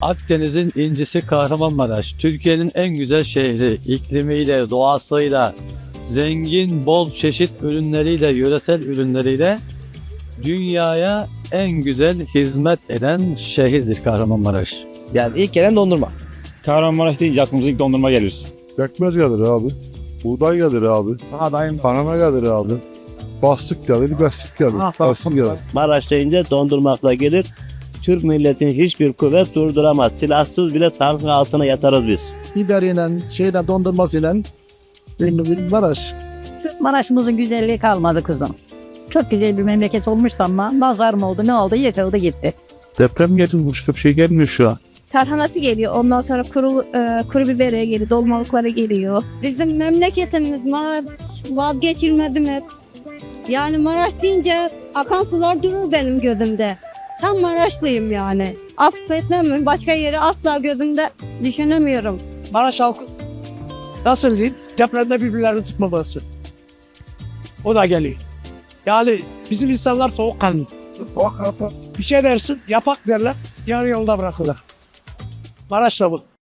Akdeniz'in incisi Kahramanmaraş, Türkiye'nin en güzel şehri, iklimiyle, doğasıyla, zengin, bol çeşit ürünleriyle, yöresel ürünleriyle dünyaya en güzel hizmet eden şehirdir Kahramanmaraş. Yani ilk gelen dondurma. Kahramanmaraş deyince aklımıza ilk dondurma gelir. Pekmez gelir abi. Buğday gelir abi. Adayım. Panama gelir abi. Bastık gelir, bestik gelir. Bastık gelir. Maraş deyince dondurmakla gelir. Türk milletini hiçbir kuvvet durduramaz. Silahsız bile tankın altına yatarız biz. Biberiyle, şeyle dondurmasıyla Maraş. Maraş'ımızın güzelliği kalmadı kızım. Çok güzel bir memleket olmuştu ama nazar mı oldu ne oldu yıkıldı gitti. Deprem geldi, başka bir şey gelmiyor şu an. tarhanası geliyor. Ondan sonra kuru e, kuru biberi geliyor, dolmalıkları geliyor. Bizim memleketimiz Maraş vazgeçilmezim hep. Yani Maraş deyince akan sular durur benim gözümde. Tam Maraşlıyım yani. Affetmem başka yeri asla gözümde düşünemiyorum. Maraş halkı nasıl diyeyim depremde birbirlerini tutmaması. O da geliyor. Yani bizim insanlar soğukkanlı. Bir şey dersin yapak derler yarı yolda bırakırlar. Maraş'ta bu.